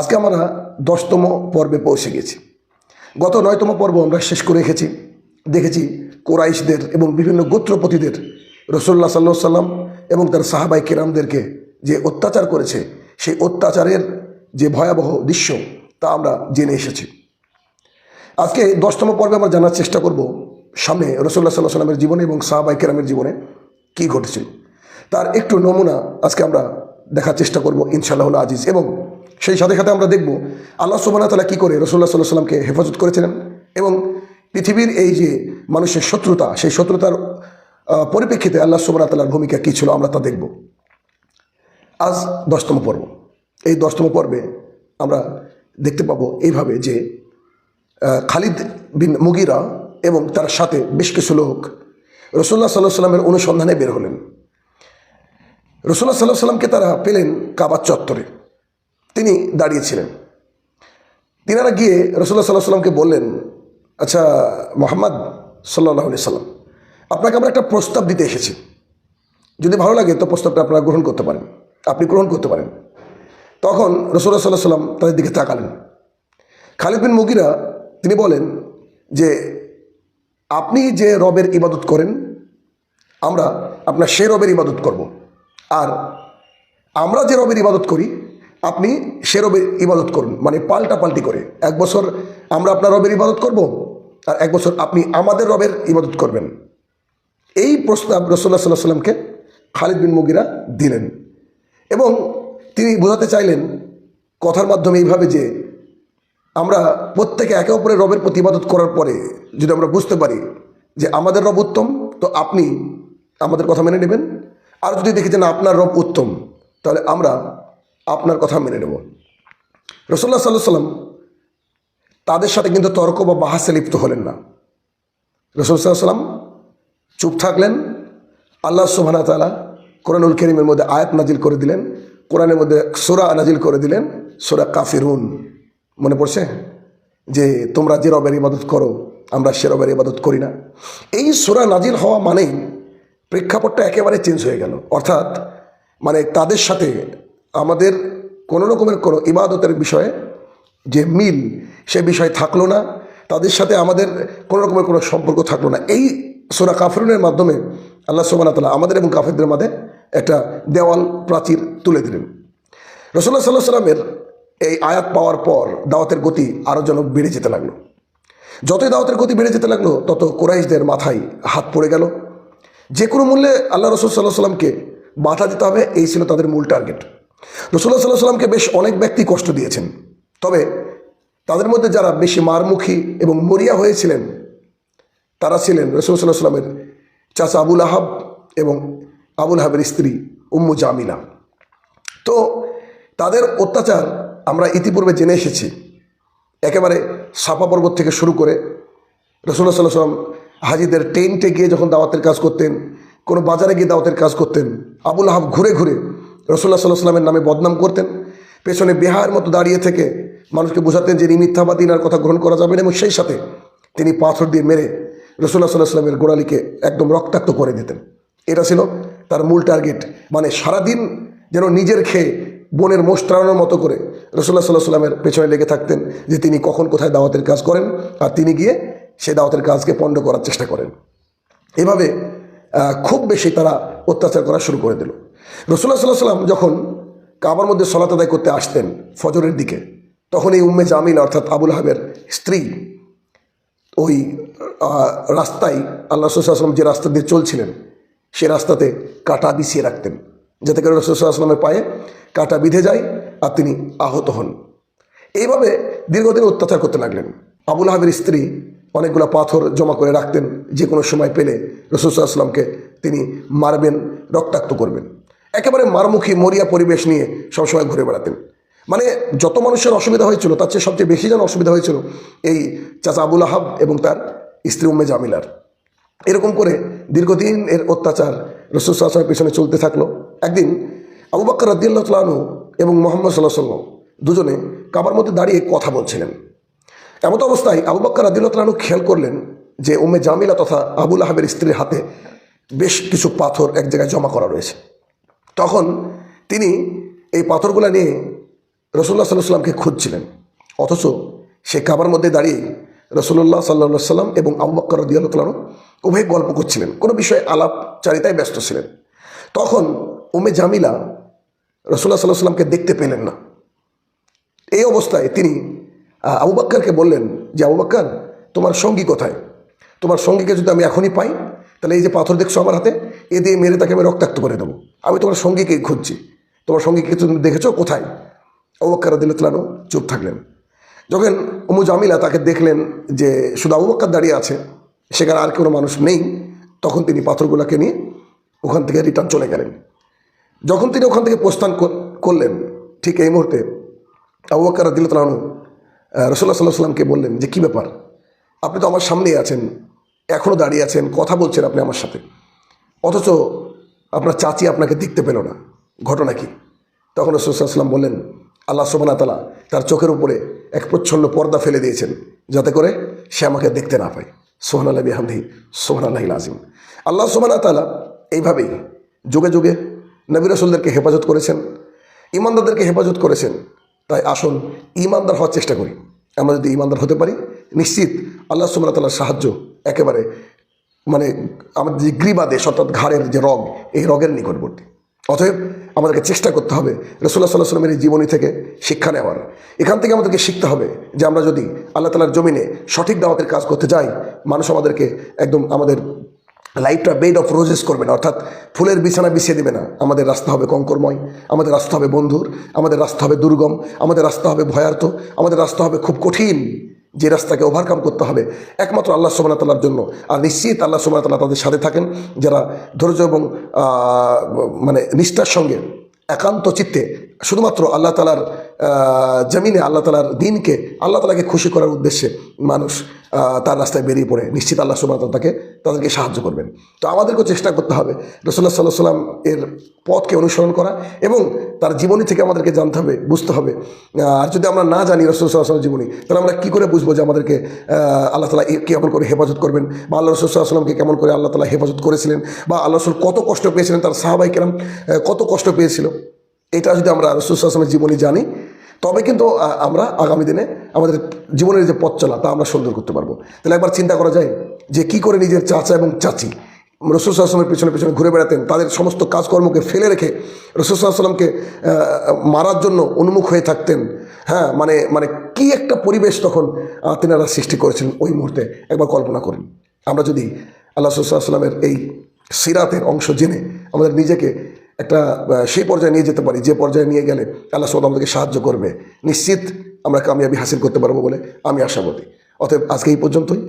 আজকে আমরা দশতম পর্বে পৌঁছে গেছি। গত নয়তম পর্ব আমরা শেষ করে রেখেছি। দেখেছি কোরাইশদের এবং বিভিন্ন গোত্রপতিদের রসুল্লাহ সাল্লাহ সাল্লাম এবং তার সাহাবাই কেরামদেরকে যে অত্যাচার করেছে, সেই অত্যাচারের যে ভয়াবহ দৃশ্য তা আমরা জেনে এসেছি। আজকে দশতম পর্বে আমরা জানার চেষ্টা করব সামনে রসুল্লাহ সাল্লাহ সাল্লামের জীবনে এবং সাহাবাই কেরামের জীবনে কী ঘটেছিল। তার একটু নমুনা আজকে আমরা দেখার চেষ্টা করব ইনশাআল্লাহ আজিজ এবং সেই সাথে সাথে আমরা দেখব আল্লাহ সুবাহ তালা কী করে রসুল্লাহ সাল্লাহ সাল্লামকে হেফাজত করেছিলেন এবং পৃথিবীর এই যে মানুষের শত্রুতা, সেই শত্রুতার পরিপ্রেক্ষিতে আল্লাহ সুবাহ তালার ভূমিকা কী ছিল আমরা তা দেখব। আজ দশতম পর্ব। এই দশতম পর্বে আমরা দেখতে পাবো এইভাবে যে খালিদ বিন মুগিরা এবং তার সাথে বেশ কিছু লোক রসুল্লাহ সাল্লাহ সাল্লামের অনুসন্ধানে বের হলেন। রসুল্লাহ সাল্লাহ সাল্লামকে তারা পেলেন কাবার চত্বরে। তিনি দাঁড়িয়েছিলেন। তিনারা গিয়ে রসুল্লাহ সাল্লাহ সাল্লামকে বললেন আচ্ছা মোহাম্মদ সাল্লাহ সাল্লাম আপনাকে আমরা একটা প্রস্তাব দিতে এসেছি। যদি ভালো লাগে তো প্রস্তাবটা আপনারা গ্রহণ করতে পারেন। আপনি গ্রহণ করতে পারেন। তখন রসুল্লাহ সাল্লাহ সাল্লাম তাদের দিকে তাকালেন। খালিদ বিন মুগিরা, তিনি বলেন যে, আপনি যে রবের ইবাদত করেন, আমরা আপনার সে রবের ইবাদত করব। আর আমরা যে রবের ইবাদত করি আপনি সে রবের ইবাদত করুন মানে পাল্টা পাল্টি করে। এক বছর আমরা আপনার রবের ইবাদত করব, আর এক বছর আপনি আমাদের রবের ইবাদত করবেন। এই প্রস্তাব রসুল্লাহ সাল্লাহ সাল্লামকে খালিদ বিন মুগিরা দিলেন। এবং তিনি বোঝাতে চাইলেন কথার মাধ্যমে এইভাবে যে আমরা প্রত্যেকে একে অপরের রবের প্রতিবাদত করার পরে যদি আমরা বুঝতে পারি যে আমাদের রব উত্তম, তো আপনি আমাদের কথা মেনে নেবেন। আর যদি দেখি যে না, আপনার রব উত্তম, তাহলে আমরা আপনার কথা মেনে নেব। রসল্লা সাল্লাহ সাল্লাম তাদের সাথে কিন্তু তর্ক বা বাহাসে লিপ্ত হলেন না। রসুল সাল্লাম চুপ থাকলেন। আল্লাহ সুবহানা তালা কোরআনুল করিমের মধ্যে আয়াত নাজিল করে দিলেন। কোরআনের মধ্যে সোরা নাজিল করে দিলেন। সোরা কাফিরুন। মনে পড়ছে? যে তোমরা যে রবের ইবাদত করো, আমরা সে রবের ইবাদত করি না। এই সোরা নাজিল হওয়া মানেই প্রেক্ষাপটটা একেবারে চেঞ্জ হয়ে গেল। অর্থাৎ মানে তাদের সাথে আমাদের কোনো রকমের কোনো ইবাদতের বিষয়ে যে মিল সে বিষয় থাকল না, তাদের সাথে আমাদের কোনো রকমের কোনো সম্পর্ক থাকল না। এই সোরা কাফরুনের মাধ্যমে আল্লাহ সোবানা তালা আমাদের এবং কাফেরদের মাঝে একটা দেওয়াল, প্রাচীর তুলে দিলেন। রসুল্লাহ সাল্লাহ সাল্লামের এই আয়াত পাওয়ার পর দাওয়াতের গতি আরও যেন বেড়ে যেতে লাগল। যতই দাওয়াতের গতি বেড়ে যেতে লাগল, তত কোরাইশদের মাথায় হাত পড়ে গেল। যে কোনো মূল্যে আল্লাহ রসুল সাল্লাহ সাল্লামকে বাধা দিতে হবে, এই ছিল তাদের মূল টার্গেট। রসুল্লাহ সাল্লাহ সাল্লামকে বেশ অনেক ব্যক্তি কষ্ট দিয়েছেন। তবে তাদের মধ্যে যারা বেশি মারমুখী এবং মরিয়া হয়েছিলেন, তারা ছিলেন রসুল সাল্লাহ সাল্লামের চাচা আবুল আহাব এবং আবুল আহাবের স্ত্রী উম্মু জামিলা। তো তাদের অত্যাচার আমরা ইতিপূর্বে জেনে এসেছি। একেবারে সাফা পর্বত থেকে শুরু করে রসুল্লাহ সাল্লাহ সাল্লাম হাজিদের টেন্টে গিয়ে যখন দাওয়াতের কাজ করতেন, কোনো বাজারে গিয়ে দাওয়াতের কাজ করতেন, আবুল আহাব ঘুরে ঘুরে রসুল্লাহ সাল্লাহ সাল্লামের নামে বদনাম করতেন। পেছনে বেহার মতো দাঁড়িয়ে থেকে মানুষকে বোঝাতেন যে মিথ্যাবাদী আর কথা গ্রহণ করা যাবে না এবং সেই সাথে তিনি পাথর দিয়ে মেরে রসুল্লাহ সাল্লাহ সাল্লামের গোড়ালিকে একদম রক্তাক্ত করে দিতেন। এটা ছিল তার মূল টার্গেট মানে সারাদিন যেন নিজের খেয়ে বোনের মোষ তাড়ানোর মতো করে রসুল্লাহ সাল্লাহ সাল্লামের পেছনে লেগে থাকতেন যে তিনি কখন কোথায় দাওয়াতের কাজ করেন আর তিনি গিয়ে সে দাওয়াতের কাজকে পণ্ড করার চেষ্টা করেন। এভাবে খুব বেশি তারা অত্যাচার করা শুরু করে দিল। রসুল্লাহ সাল্লাহ সাল্লাম যখন কাবার মধ্যে সলাত আদায় করতে আসতেন ফজরের দিকে, তখন এই উম্মে জামিল অর্থাৎ আবুল হাবের স্ত্রী ওই রাস্তায় আল্লাহ রসুলাম যে রাস্তা দিয়ে চলছিলেন, সে রাস্তাতে কাটা বিছিয়ে রাখতেন। যাতে করে রসুলামের পায়ে কাটা বিঁধে যায় আর তিনি আহত হন। এইভাবে দীর্ঘদিন অত্যাচার করতে লাগলেন। আবুল হাবের স্ত্রী অনেকগুলো পাথর জমা করে রাখতেন যে কোনো সময় পেলে রসুলামকে তিনি মারবেন, রক্তাক্ত করবেন। একেবারে মারমুখী, মরিয়া পরিবেশ নিয়ে সবসময় ঘুরে বেড়াতেন। মানে যত মানুষের অসুবিধা হয়েছিল, তার চেয়ে সবচেয়ে বেশি যেন অসুবিধা হয়েছিল এই চাচা আবুল আহাব এবং তার স্ত্রী উম্মে জামিলার। এরকম করে দীর্ঘদিন এর অত্যাচার রসুল সাল্লামের পেছনে চলতে থাকল। একদিন আবু বাক্কর রাদিয়াল্লাহ তালু এবং মোহাম্মদ সাল্লাহ সাল্লাম দুজনে কাবার মধ্যে দাঁড়িয়ে কথা বলছিলেন। এমত অবস্থায় আবু বাক্কর রাদিয়াল্লাহ তালু খেয়াল করলেন যে উম্মে জামিলা তথা আবুল আহাবের স্ত্রীর হাতে বেশ কিছু পাথর এক জায়গায় জমা করা রয়েছে। তখন তিনি এই পাথরগুলো নিয়ে রসুল্লাহ সাল্লাহ সাল্লামকে খুঁজছিলেন। অথচ সে কাবার মধ্যে দাঁড়িয়ে রসুল্লাহ সাল্লা সাল্লাম এবং আবু বক্কর রদিয়াল্লাহ তালানো উভয় গল্প করছিলেন, কোনো বিষয়ে আলাপচারিতায় ব্যস্ত ছিলেন। তখন উমে জামিলা রসুল্লাহ সাল্লাহ সাল্লামকে দেখতে পেলেন না। এই অবস্থায় তিনি আবু বাক্কারকে বললেন যে, আবু বাক্কার তোমার সঙ্গী কোথায়? তোমার সঙ্গীকে যদি আমি এখনই পাই, তাহলে এই যে পাথর দেখছ আমার হাতে এ দিয়ে মেরে তাকে আমি রক্তাক্ত করে দেবো। আমি তোমার সঙ্গীকেই খুঁজছি। তোমার সঙ্গীকে তুমি দেখেছ? কোথায়? আবু বাক্কার দিল্লানো চুপ থাকলেন। যখন উমু জামিলা তাকে দেখলেন যে শুধু আবু বাক্কার দাঁড়িয়ে আছে, সেখানে আর কোনো মানুষ নেই, তখন তিনি পাথরগুলোকে নিয়ে ওখান থেকে রিটার্ন চলে গেলেন। যখন তিনি ওখান থেকে প্রস্থান করলেন, ঠিক এই মুহূর্তে আবু বাক্কার দিল্লাহনু রসুল্লাহ সাল্লাহ সাল্লামকে বললেন যে, কী ব্যাপার? আপনি তো আমার সামনেই আছেন এখনও দাঁড়িয়ে আছেন, কথা বলছেন আপনি আমার সাথে। অথচ আপনার চাচি আপনাকে দেখতে পেল না। ঘটনা কি? তখন রসুলাম বললেন, আল্লাহ সোবানা তালা তার চোখের উপরে এক প্রচ্ছন্ন পর্দা ফেলে দিয়েছেন, যাতে করে সে আমাকে দেখতে না পায়। সোহান আল্লাহ বিহামদি সোহান আল্লাহ আজিম আল্লাহ সোবানা তালা এইভাবেই যুগে যুগে নবী রসুলদেরকে হেফাজত করেছেন ইমানদারদেরকে হেফাজত করেছেন। তাই আসুন ইমানদার হওয়ার চেষ্টা করি। আমরা যদি ইমানদার হতে পারি, নিশ্চিত আল্লাহ সুমনা তালার সাহায্য একেবারে মানে আমাদের যে গ্রীবাদেশ অর্থাৎ ঘাড়ের যে রগ, এই রগের নিকটবর্তী। অতএব আমাদেরকে চেষ্টা করতে হবে রসুল্লাহ সাল্লাহ সাল্লামের এই জীবনী থেকে শিক্ষা নেওয়ার। এখান থেকে আমাদেরকে শিখতে হবে যে আমরা যদি আল্লাহ তালার জমিনে সঠিক দাওয়াতের কাজ করতে যাই, মানুষ আমাদেরকে একদম আমাদের লাইফটা বেড অফ রোজেস করবে না, অর্থাৎ ফুলের বিছানা বিছিয়ে দেবে না। আমাদের রাস্তা হবে কঙ্করময়, আমাদের রাস্তা হবে বন্ধুর, আমাদের রাস্তা হবে দুর্গম, আমাদের রাস্তা হবে ভয়ার্থ আমাদের রাস্তা হবে খুব কঠিন। যে রাস্তাকে ওভারকাম করতে হবে একমাত্র আল্লাহ তাল্লার জন্য। আর নিশ্চিত আল্লাহ সুবাহ তাল্লাহ তাদের সাথে থাকেন, যারা ধৈর্য এবং মানে নিষ্ঠার সঙ্গে একান্ত চিত্তে শুধুমাত্র আল্লাহ তালার জমিনে আল্লাহ তালার দিনকে আল্লাহ তালাকে খুশি করার উদ্দেশ্যে মানুষ তার রাস্তায় বেরিয়ে পড়ে। নিশ্চিত আল্লাহ সুবাহ তাকে, তাদেরকে সাহায্য করবেন। তো আমাদেরকেও চেষ্টা করতে হবে রসুল্লাহ সাল্লাহ সাল্লাম এর পথকে অনুসরণ করা এবং তার জীবনী থেকে আমাদেরকে জানতে হবে, বুঝতে হবে। আর যদি আমরা না জানি রসুল্লাহ সাল্লাহ জীবনী, তাহলে আমরা কী করে বুঝব যে আমাদেরকে আল্লাহ তালা কেমন করে হেফাজত করবেন? বা আল্লাহ রসুল্লাহ সাল্লামকে কেমন করে আল্লাহ তালা হেফাজত করেছিলেন? বা আল্লাহ রসুল কত কষ্ট পেয়েছিলেন? তার সাহাবাই কেরাম কত কষ্ট পেয়েছিল? এটা যদি আমরা রসুলামের জীবনী জানি, তবে কিন্তু আমরা আগামী দিনে আমাদের জীবনের যে পথ চলা, তা আমরা সুন্দর করতে পারব। তাহলে একবার চিন্তা করা যায় যে কি করে নিজের চাচা এবং চাচি রসুলামের পিছনে পিছনে ঘুরে বেড়াতেন, তাদের সমস্ত কাজকর্মকে ফেলে রেখে রসুলামকে মারার জন্য উন্মুখ হয়ে থাকতেন। হ্যাঁ মানে মানে কি একটা পরিবেশ তখন তেনারা সৃষ্টি করেছিলেন ওই মুহূর্তে। একবার কল্পনা করেন আমরা যদি আল্লাহ সাল্লামের এই সিরাতের অংশ জেনে আমাদের নিজেকে একটা সেই পর্যায়ে নিয়ে যেতে পারি, যে পর্যায়ে নিয়ে গেলে আল্লাহ সৌদ আমাদেরকে সাহায্য করবে। নিশ্চিত আমরা কামিয়াবি হাসিল করতে পারব বলে আমি আশাবাদী। অতএব আজকে এই পর্যন্তই।